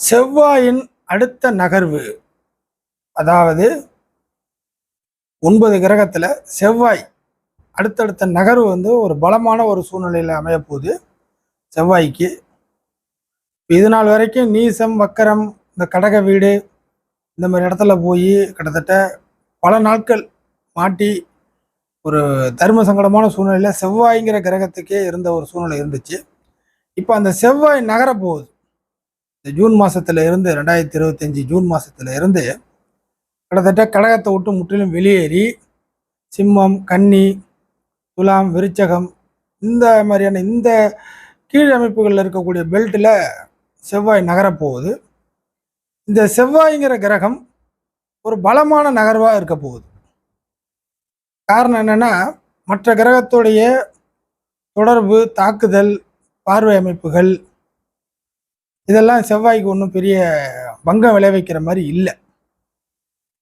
செவ்வாயின் அடுத்த நகர்வு அதாவது ஒன்பது கிரகத்தில் செவ்வாய் அடுத்தடுத்த நகர்வு வந்து ஒரு பலமான ஒரு சூழ்நிலையில் அமையப்போகுது. செவ்வாய்க்கு இது நாள் வரைக்கும் நீசம் வக்கரம் இந்த கடக வீடு இந்த மாதிரி இடத்துல போய் கிட்டத்தட்ட பல நாட்கள் மாட்டி ஒரு தர்ம சங்கடமான சூழ்நிலையில் செவ்வாய்ங்கிற கிரகத்துக்கே இருந்த ஒரு சூழ்நிலை இருந்துச்சு. இப்போ அந்த செவ்வாய் நகரப்போகுது. இந்த ஜூன் மாதத்துல இருந்து ரெண்டாயிரத்தி இருபத்தஞ்சி ஜூன் மாசத்துல இருந்து கிட்டத்தட்ட கடகத்தை விட்டு முற்றிலும் வெளியேறி சிம்மம் கன்னி துலாம் விருச்சகம் இந்த மாதிரியான இந்த கீழ் அமைப்புகளில் இருக்கக்கூடிய பெல்ட்டில் செவ்வாய் நகரப் போகுது இந்த செவ்வாய்ங்கிற கிரகம் ஒரு பலமான நகர்வாக இருக்க போகுது. காரணம் என்னென்னா மற்ற கிரகத்துடைய தொடர்பு தாக்குதல் பார்வை அமைப்புகள் இதெல்லாம் செவ்வாய்க்கு ஒன்றும் பெரிய பங்கம் விளைவிக்கிற மாதிரி இல்லை.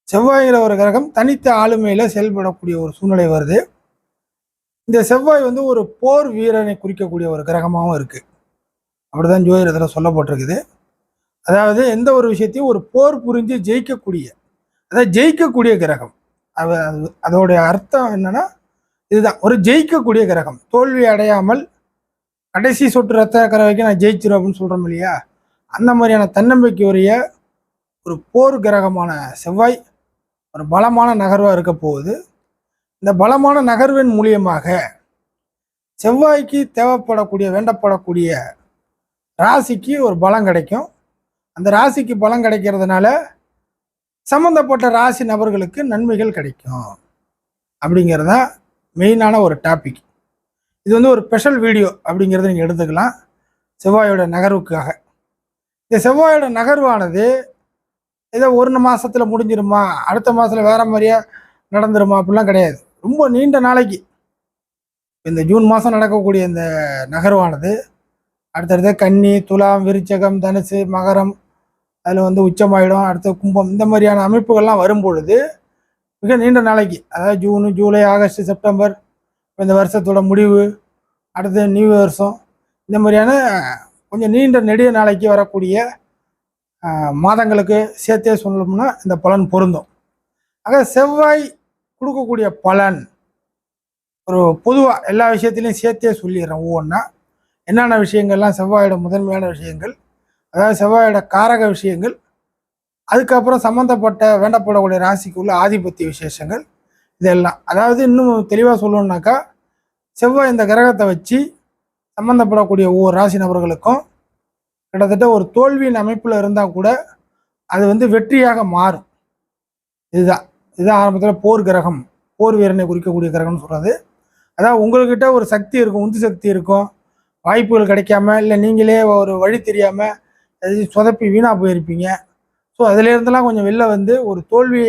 செவ்வாயில் ஒரு கிரகம் தனித்த ஆளுமையில் செயல்படக்கூடிய ஒரு சூழ்நிலை வருது. இந்த செவ்வாய் வந்து ஒரு போர் வீரனை குறிக்கக்கூடிய ஒரு கிரகமாகவும் இருக்குது அப்படிதான் ஜோதிடத்தில் சொல்லப்பட்டிருக்குது. அதாவது எந்த ஒரு விஷயத்தையும் ஒரு போர் புரிஞ்சு ஜெயிக்கக்கூடிய அதாவது ஜெயிக்கக்கூடிய கிரகம். அது அதோடைய அர்த்தம் என்னென்னா இதுதான். ஒரு ஜெயிக்கக்கூடிய கிரகம். தோல்வி அடையாமல் கடைசி சொட்டு ரத்த கரை வரைக்கும் நான் ஜெயிச்சிருவேன் அப்படின்னு சொல்கிறோம் இல்லையா? அந்த மாதிரியான தன்னம்பிக்கையுடைய ஒரு போர் கிரகமான செவ்வாய் ஒரு பலமான நகர்வாக இருக்க போகுது. இந்த பலமான நகர்வின் மூலியமாக செவ்வாய்க்கு தேவைப்படக்கூடிய வேண்டப்படக்கூடிய ராசிக்கு ஒரு பலம் கிடைக்கும். அந்த ராசிக்கு பலம் கிடைக்கிறதுனால சம்மந்தப்பட்ட ராசி நபர்களுக்கு நன்மைகள் கிடைக்கும். அப்படிங்கிறது தான் மெயினான ஒரு டாபிக். இது வந்து ஒரு ஸ்பெஷல் வீடியோ அப்படிங்கிறத நீங்கள் எடுத்துக்கலாம். செவ்வாயோட நகர்வுக்காக. இந்த செவ்வாயோட நகர்வானது ஏதோ ஒரு மாதத்தில் முடிஞ்சிருமா? அடுத்த மாதத்தில் வேறு மாதிரியா நடந்துருமா? அப்படிலாம் கிடையாது. ரொம்ப நீண்ட நாளைக்கு. இந்த ஜூன் மாதம் நடக்கக்கூடிய இந்த நகர்வானது அடுத்தடுத்து கன்னி துலாம் விருச்சகம் தனுசு மகரம் அதில் வந்து உச்சமாயிடும். அடுத்து கும்பம் இந்த மாதிரியான அமைப்புகள்லாம் வரும்பொழுது மிக நீண்ட நாளைக்கு. அதாவது ஜூன் ஜூலை ஆகஸ்ட் செப்டம்பர் இந்த வருஷத்தோட முடிவு அடுத்து நியூ வருஷம் இந்த மாதிரியான கொஞ்சம் நீண்ட நெடிய நாளைக்கு வரக்கூடிய மாதங்களுக்கு சேர்த்தே சொல்லணும்னா இந்த பலன் பொருந்தும். ஆக செவ்வாய் கொடுக்கக்கூடிய பலன் ஒரு பொதுவாக எல்லா விஷயத்திலையும் சேர்த்தே சொல்லிடுறேன் ஒவ்வொன்றா என்னென்ன விஷயங்கள்லாம் செவ்வாயோட முதன்மையான விஷயங்கள் அதாவது செவ்வாயோட காரக விஷயங்கள் அதுக்கப்புறம் சம்மந்தப்பட்ட வேண்டப்படக்கூடிய ராசிக்கு உள்ள ஆதிபத்திய விசேஷங்கள் இதெல்லாம். அதாவது இன்னும் தெளிவாக சொல்லணுன்னாக்கா செவ்வாய் இந்த கிரகத்தை வச்சு சம்மந்தப்படக்கூடிய ஒவ்வொரு ராசி நபர்களுக்கும் கிட்டத்தட்ட ஒரு தோல்வியின் அமைப்பில் இருந்தால் கூட அது வந்து வெற்றியாக மாறும். இதுதான். இதுதான் ஆரம்பத்தில் போர் கிரகம். போர் வீரனை குறிக்கக்கூடிய கிரகம்னு சொல்கிறது அதாவது உங்கள்கிட்ட ஒரு சக்தி இருக்கும் உந்து சக்தி இருக்கும். வாய்ப்புகள் கிடைக்காம இல்லை நீங்களே ஒரு வழி தெரியாமல் எதாவது சொதப்பி வீணாக போயிருப்பீங்க. ஸோ அதுலேருந்துலாம் கொஞ்சம் வெளில வந்து ஒரு தோல்வி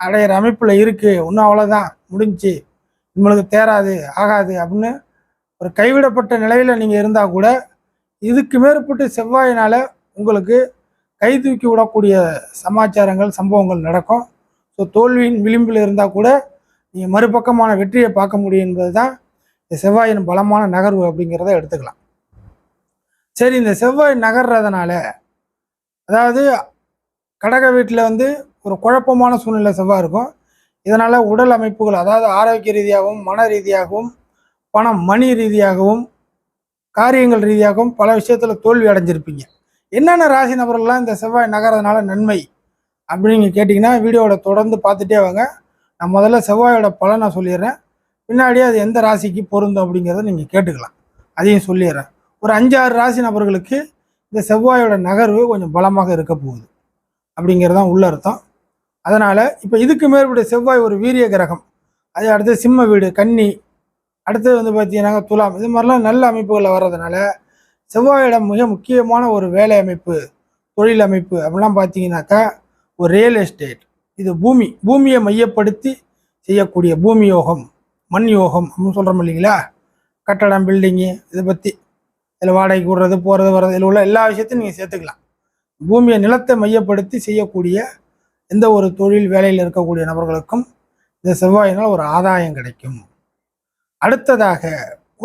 அடையிற அமைப்பில் இருக்குது இன்னும் அவ்வளோதான் முடிஞ்சுச்சு நம்மளுக்கு தேராது ஆகாது அப்படின்னு ஒரு கைவிடப்பட்ட நிலையில் நீங்கள் இருந்தால் கூட இதுக்கு மேற்பட்டு செவ்வாயினால் உங்களுக்கு கை தூக்கி விடக்கூடிய சமாச்சாரங்கள் சம்பவங்கள் நடக்கும். ஸோ தோல்வியின் விளிம்பில் இருந்தால் கூட நீங்கள் மறுபக்கமான வெற்றியை பார்க்க முடியும் என்பது தான் இந்த செவ்வாயின் பலமான நகர்வு அப்படிங்கிறத எடுத்துக்கலாம். சரி இந்த செவ்வாய் நகர்றதுனால அதாவது கடக வீட்டில் வந்து ஒரு குழப்பமான சூழ்நிலை செவ்வாய் இருக்கும். இதனால் உடல் அமைப்புகள் அதாவது ஆரோக்கிய ரீதியாகவும் மன ரீதியாகவும் பணம் மணி ரீதியாகவும் காரியங்கள் ரீதியாகவும் பல விஷயத்தில் தோல்வி அடைஞ்சிருப்பீங்க. என்னென்ன ராசி நபர்கள்லாம் இந்த செவ்வாய் நகரதுனால நன்மை அப்படின்னு நீங்கள் கேட்டிங்கன்னா வீடியோவில் தொடர்ந்து பார்த்துட்டே வாங்க. நான் முதல்ல செவ்வாயோட பலனை சொல்லிடுறேன். பின்னாடியே அது எந்த ராசிக்கு பொருந்தும் அப்படிங்கிறத நீங்கள் கேட்டுக்கலாம். அதையும் சொல்லிடுறேன். ஒரு அஞ்சாறு ராசி நபர்களுக்கு இந்த செவ்வாயோட நகர்வு கொஞ்சம் பலமாக இருக்க போகுது அப்படிங்கிறது தான் உள்ள அர்த்தம். அதனால் இப்போ இதுக்கு மேற்பட்ட செவ்வாய் ஒரு வீரிய கிரகம். அதை அடுத்து சிம்ம வீடு கன்னி அடுத்தது வந்து பார்த்தீங்கன்னா துலாம். இது மாதிரிலாம் நல்ல அமைப்புகளில் வர்றதுனால செவ்வாயிடம் மிக முக்கியமான ஒரு வேலை அமைப்பு தொழில் அமைப்பு அப்படிலாம் பார்த்தீங்கன்னாக்கா ஒரு ரியல் எஸ்டேட் இது பூமி பூமியை மையப்படுத்தி செய்யக்கூடிய பூமி யோகம் மண் யோகம் அப்படின்னு சொல்கிறோம் இல்லைங்களா? கட்டடம் பில்டிங்கு இதை பற்றி இதில் வாடகைக்கு விடுறது போகிறது வர்றது இதில் உள்ள எல்லா விஷயத்தையும் நீங்கள் சேர்த்துக்கலாம். பூமியை நிலத்தை மையப்படுத்தி செய்யக்கூடிய எந்த ஒரு தொழில் வேலையில் இருக்கக்கூடிய நபர்களுக்கும் இந்த செவ்வாயினால் ஒரு ஆதாயம் கிடைக்கும். அடுத்ததாக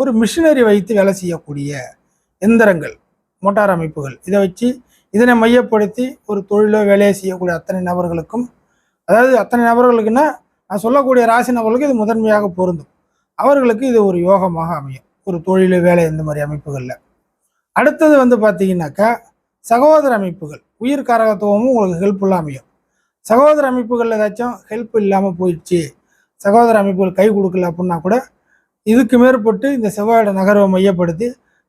ஒரு மிஷினரி வைத்து வேலை செய்யக்கூடிய எந்திரங்கள் மோட்டார் அமைப்புகள். இதை வச்சு இதனை மையப்படுத்தி ஒரு தொழிலோ வேலையை செய்யக்கூடிய அத்தனை நபர்களுக்கும் அதாவது அத்தனை நபர்களுக்குன்னா நான் சொல்லக்கூடிய ராசி நபர்களுக்கு இது முதன்மையாக பொருந்தும். அவர்களுக்கு இது ஒரு யோகமாக அமையும். ஒரு தொழில் வேலை இந்த மாதிரி அமைப்புகளில். அடுத்தது வந்து பார்த்தீங்கன்னாக்கா சகோதர அமைப்புகள். உயிர் காரகத்துவமும் உங்களுக்கு ஹெல்ப்ஃபுல்லாக அமையும். சகோதர அமைப்புகள் ஏதாச்சும் ஹெல்ப் இல்லாமல் போயிடுச்சு சகோதர அமைப்புகள் கை கொடுக்கல அப்படின்னா கூட இதுக்கு மேற்பட்டு இந்த செவ்வாயோட நகர்வை மையப்படுத்தி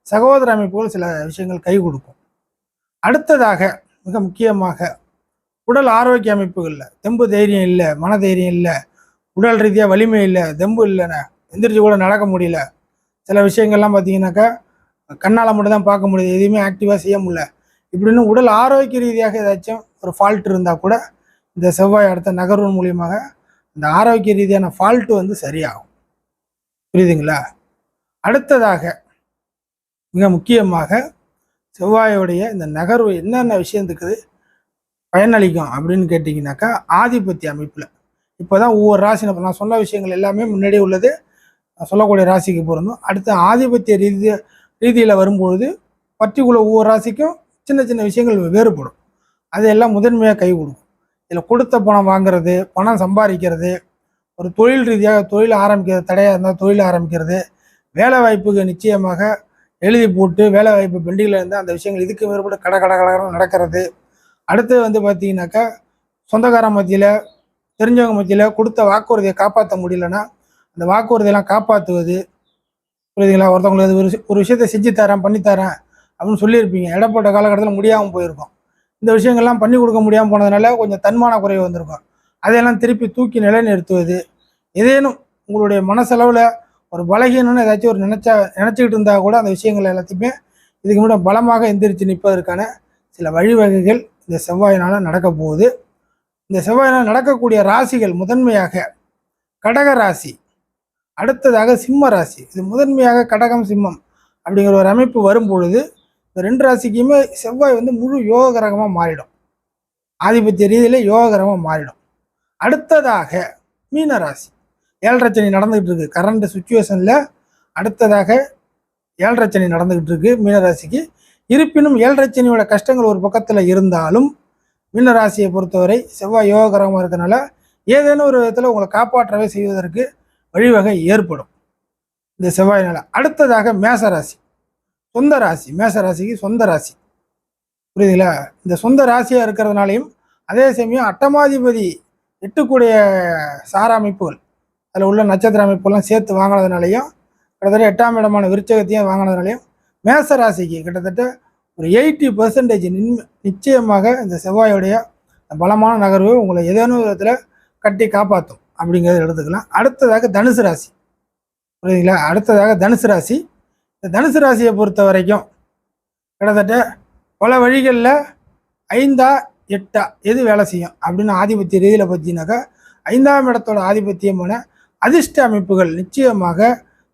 சகோதர அமைப்புகள் சில விஷயங்கள் கை கொடுக்கும். அடுத்ததாக மிக முக்கியமாக உடல் ஆரோக்கிய அமைப்புகளில் தெம்பு தைரியம் இல்லை மன தைரியம் இல்லை உடல் ரீதியாக வலிமை இல்லை தெம்பு இல்லைண்ணே எந்திரிச்சு கூட நடக்க முடியல. சில விஷயங்கள்லாம் பார்த்தீங்கன்னாக்கா கண்ணால் மட்டும் தான் பார்க்க முடியுது. எதுவுமே ஆக்டிவாக செய்ய முடியல. இப்படின்னு உடல் ஆரோக்கிய ரீதியாக ஏதாச்சும் ஒரு ஃபால்ட் இருந்தால் கூட இந்த செவ்வாய் அடுத்த நகர்வு மூலியமாக இந்த ஆரோக்கிய ரீதியான ஃபால்ட்டு வந்து சரியாகும். புரியுதுங்களா? அடுத்ததாக மிக முக்கியமாக செவ்வாயோடைய இந்த நகர்வு என்னென்ன விஷயத்துக்கு பயனளிக்கும் அப்படின்னு கேட்டிங்கனாக்கா ஆதிபத்திய அமைப்பில். இப்போ தான் ஒவ்வொரு ராசி நான் சொன்ன விஷயங்கள் எல்லாமே முன்னாடி உள்ளது. நான் சொல்லக்கூடிய ராசிக்கு பொருந்தும் அடுத்து ஆதிபத்திய ரீதி ரீதியில் வரும்பொழுது பர்டிகுலர் ஒவ்வொரு ராசிக்கும் சின்ன சின்ன விஷயங்கள் வேறுபடும். அதையெல்லாம் எல்லாம் முதன்மையாக கை கொடுக்கும். இதில் கொடுத்த பணம் வாங்குறது பணம் சம்பாதிக்கிறது ஒரு தொழில் ரீதியாக தொழில் ஆரம்பிக்கிறது தடையாக இருந்தால் தொழில் ஆரம்பிக்கிறது. வேலை வாய்ப்புக்கு நிச்சயமாக எழுதி போட்டு வேலை வாய்ப்பு பெண்டிங்கில் இருந்தால் அந்த விஷயங்கள் இதுக்கு மேற்பட கட கட கடகரம் நடக்கிறது. அடுத்து வந்து பார்த்தீங்கன்னாக்கா சொந்தக்கார மத்தியில் தெரிஞ்சவங்க மத்தியில் கொடுத்த வாக்குறுதியை காப்பாற்ற முடியலன்னா அந்த வாக்குறுதியெல்லாம் காப்பாற்றுவது புரியுதுங்களா? ஒருத்தவங்களுக்கு ஒரு ஒரு விஷயத்தை செஞ்சு தரேன் பண்ணித்தரேன் அப்படின்னு சொல்லியிருப்பீங்க. இடப்பட்ட காலகட்டத்தில் முடியாமல் போயிருக்கும். இந்த விஷயங்கள்லாம் பண்ணி கொடுக்க முடியாமல் போனதுனால கொஞ்சம் தன்மான குறைவு வந்திருக்கும். அதையெல்லாம் திருப்பி தூக்கி நிலைநிறுத்துவது. ஏதேனும் உங்களுடைய மனசளவில் ஒரு பலகீனம்னு ஏதாச்சும் ஒரு நினச்சா நினச்சிக்கிட்டு இருந்தால் கூட அந்த விஷயங்கள் எல்லாத்தையுமே இதுக்கு முன்னாடி பலமாக எந்திரிச்சு நிற்பதற்கான சில வழிவகைகள் இந்த செவ்வாயினால் நடக்க போகுது. இந்த செவ்வாயினால் நடக்கக்கூடிய ராசிகள் முதன்மையாக கடக ராசி அடுத்ததாக சிம்ம ராசி. இது முதன்மையாக கடகம் சிம்மம் அப்படிங்கிற ஒரு அமைப்பு வரும் பொழுது இந்த ரெண்டு ராசிக்குமே செவ்வாய் வந்து முழு யோக கிரகமாக மாறிடும். ஆதிபத்திய ரீதியில் யோக கிரகமாக மாறிடும். அடுத்ததாக மீனராசி. ஏழரை சனி நடந்துகிட்டு இருக்கு. கரண்ட் சுச்சுவேஷனில் அடுத்ததாக ஏழரை சனி நடந்துகிட்டு இருக்கு மீனராசிக்கு. இருப்பினும் ஏழரை சனியோட கஷ்டங்கள் ஒரு பக்கத்தில் இருந்தாலும் மீனராசியை பொறுத்தவரை செவ்வாய் யோக இருக்கிறதுனால இருக்கனால ஏதேனும் ஒரு விதத்தில் உங்களை காப்பாற்றவே செய்வதற்கு வழிவகை ஏற்படும். இந்த செவ்வாய் நிலை. அடுத்ததாக மேச ராசி சொந்த ராசி. மேச ராசிக்கு சொந்த ராசி. புரியுதுங்களா? இந்த சொந்த ராசியாக இருக்கிறதுனாலையும் அதே சமயம் அட்டமாதிபதி எட்டுக்கூடிய சார அமைப்புகள். அதில் உள்ள நட்சத்திர அமைப்புகள்லாம் சேர்த்து வாங்கினதுனாலையும் கிட்டத்தட்ட எட்டாம் இடமான விருச்சகத்தையும் வாங்கினதுனாலையும் மேச ராசிக்கு கிட்டத்தட்ட ஒரு எயிட்டி பர்சன்டேஜ் நிச்சயமாக இந்த செவ்வாயோடைய பலமான நகர்வு உங்களை ஏதேனும் விதத்தில் கட்டி காப்பாற்றும் அப்படிங்கிறத எடுத்துக்கலாம். அடுத்ததாக தனுசு ராசி. புரியுதுங்களா? அடுத்ததாக தனுசு ராசி. இந்த தனுசு ராசியை பொறுத்த வரைக்கும் கிட்டத்தட்ட பல வழிகளில் ஐந்தா எட்டா எது வேலை செய்யும்? அப்படின்னு ஆதிபத்திய ரீதியில் பார்த்தீங்கன்னாக்கா ஐந்தாம் இடத்தோட ஆதிபத்தியமான அதிர்ஷ்ட அமைப்புகள் நிச்சயமாக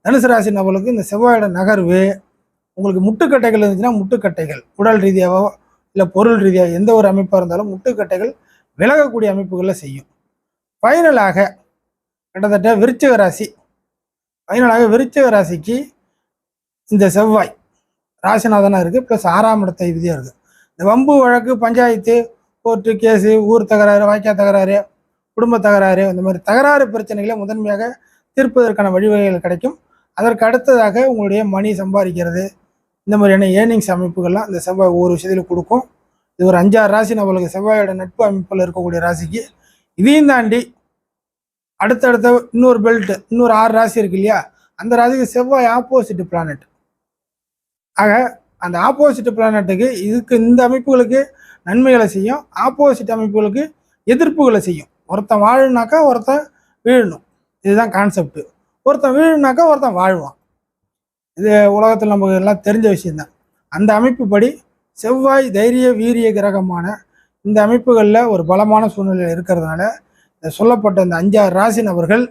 தனுசு ராசி நபர்களுக்கு இந்த செவ்வாயோட நகர்வு உங்களுக்கு முட்டுக்கட்டைகள் இருந்துச்சுன்னா முட்டுக்கட்டைகள் உடல் ரீதியாகவோ இல்லை பொருள் ரீதியாக எந்த ஒரு அமைப்பாக இருந்தாலும் முட்டுக்கட்டைகள் விலகக்கூடிய அமைப்புகளில் செய்யும். ஃபைனலாக கிட்டத்தட்ட விருச்சக ராசி ஃபைனலாக விருச்சக ராசிக்கு இந்த செவ்வாய் ராசிநாதனாக இருக்குது ப்ளஸ் ஆறாம் இடத்த விதியாக இருக்குது இந்த வம்பு வழக்கு பஞ்சாயத்து கோர்ட்டு கேஸு ஊர் தகராறு வாய்க்கா தகராறு குடும்ப தகராறு இந்த மாதிரி தகராறு பிரச்சனைகளை முதன்மையாக தீர்ப்பதற்கான வழிவகைகள் கிடைக்கும். அதற்கு அடுத்ததாக உங்களுடைய மணி சம்பாதிக்கிறது. இந்த மாதிரியான ஏர்னிங்ஸ் அமைப்புகள்லாம் இந்த செவ்வாய் ஒவ்வொரு விஷயத்தில் கொடுக்கும். இது ஒரு அஞ்சாறு ராசி நம்மளுக்கு செவ்வாயோட நட்பு அமைப்பில் இருக்கக்கூடிய ராசிக்கு. இதையும் தாண்டி அடுத்தடுத்த இன்னொரு பெல்ட் இன்னொரு ஆறு ராசி இருக்கு இல்லையா? அந்த ராசிக்கு செவ்வாய் ஆப்போசிட் பிளானட் ஆக அந்த ஆப்போசிட் பிளானட்டுக்கு இதுக்கு இந்த அமைப்புகளுக்கு நன்மைகளை செய்யும். ஆப்போசிட் அமைப்புகளுக்கு எதிர்ப்புகளை செய்யும். ஒருத்தன் வாழுனாக்கா ஒருத்தன் வீழணும். இதுதான் கான்செப்ட் ஒருத்தன் வீழுனாக்கா ஒருத்தன் வாழ்வான். இது உலகத்தில் நமக்கு எல்லாம் தெரிஞ்ச விஷயந்தான் அந்த அமைப்புப்படி செவ்வாய் தைரிய வீரிய கிரகமான இந்த அமைப்புகளில் ஒரு பலமான சூழ்நிலை இருக்கிறதுனால இந்த சொல்லப்பட்ட இந்த அஞ்சாறு ராசி நபர்கள்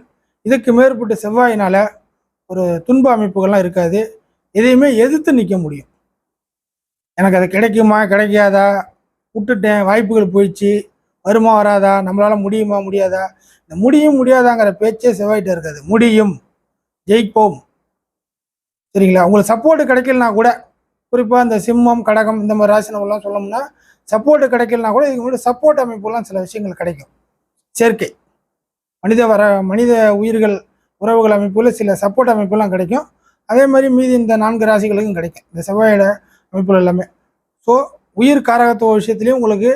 இதுக்கு மேற்பட்ட செவ்வாயினால் ஒரு துன்ப அமைப்புகள்லாம் இருக்காது. எதையுமே எதிர்த்து நிற்க முடியும். எனக்கு அது கிடைக்குமா கிடைக்காதா? விட்டுட்டேன் வாய்ப்புகள் போயிடுச்சு. வருமா வராதா? நம்மளால் முடியுமா முடியாதா? இந்த முடியும் முடியாதாங்கிற பேச்சே செவ்வாயிட்ட இருக்காது. முடியும். ஜெயிப்போம். சரிங்களா? உங்களுக்கு சப்போர்ட் கிடைக்கலனா கூட குறிப்பாக இந்த சிம்மம் கடகம் இந்த மாதிரி ராசி சொல்லணும்னா சப்போர்ட் கிடைக்கலனா கூட இதுக்கு முன்னாடி சப்போர்ட் அமைப்புலாம் சில விஷயங்கள் கிடைக்கும். சேர்க்கை. மனித வர மனித உயிர்கள் உறவுகள் அமைப்புல சில சப்போர்ட் அமைப்புலாம் கிடைக்கும். அதே மாதிரி மீதி இந்த நான்கு ராசிகளுக்கும் கிடைக்கும். இந்த செவ்வாயோட அமைப்புகள் எல்லாமே. ஸோ உயிர் காரகத்துவ விஷயத்துலையும் உங்களுக்கு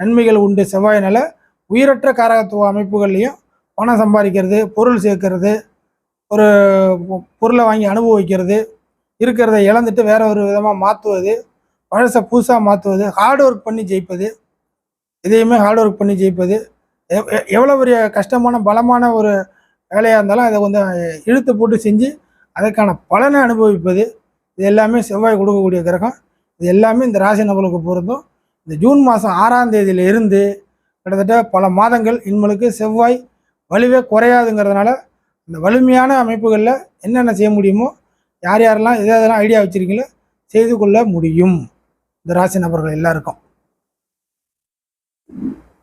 நன்மைகள் உண்டு. செவ்வாயினால் உயிரற்ற காரகத்துவ அமைப்புகள்லையும் பணம் சம்பாதிக்கிறது பொருள் சேர்க்கறது ஒரு பொருளை வாங்கி அனுபவிக்கிறது இருக்கிறத இழந்துட்டு வேற ஒரு விதமாக மாற்றுவது பழசை புதுசாக மாற்றுவது ஹார்ட் ஒர்க் பண்ணி ஜெயிப்பது இதையுமே ஹார்ட் ஒர்க் பண்ணி ஜெயிப்பது எவ்- எவ்வளோ பெரிய கஷ்டமான பலமான ஒரு வேலையாக இருந்தாலும் அதை கொஞ்சம் இழுத்து போட்டு செஞ்சு அதற்கான பலனை அனுபவிப்பது இது எல்லாமே செவ்வாய் கொடுக்கக்கூடிய கிரகம். இது எல்லாமே இந்த ராசி நபர்களுக்கு பொருந்தும். இந்த ஜூன் மாதம் ஆறாம் தேதியில இருந்து கிட்டத்தட்ட பல மாதங்கள் இன்மலுக்கு செவ்வாய் வலுவே குறையாதுங்கிறதுனால இந்த வலிமையான அமைப்புகளில் என்னென்ன செய்ய முடியுமோ யார் யாரெல்லாம் எதாவது ஐடியா வச்சுருக்கீங்களோ செய்து கொள்ள முடியும். இந்த ராசி நபர்கள் எல்லாருக்கும்.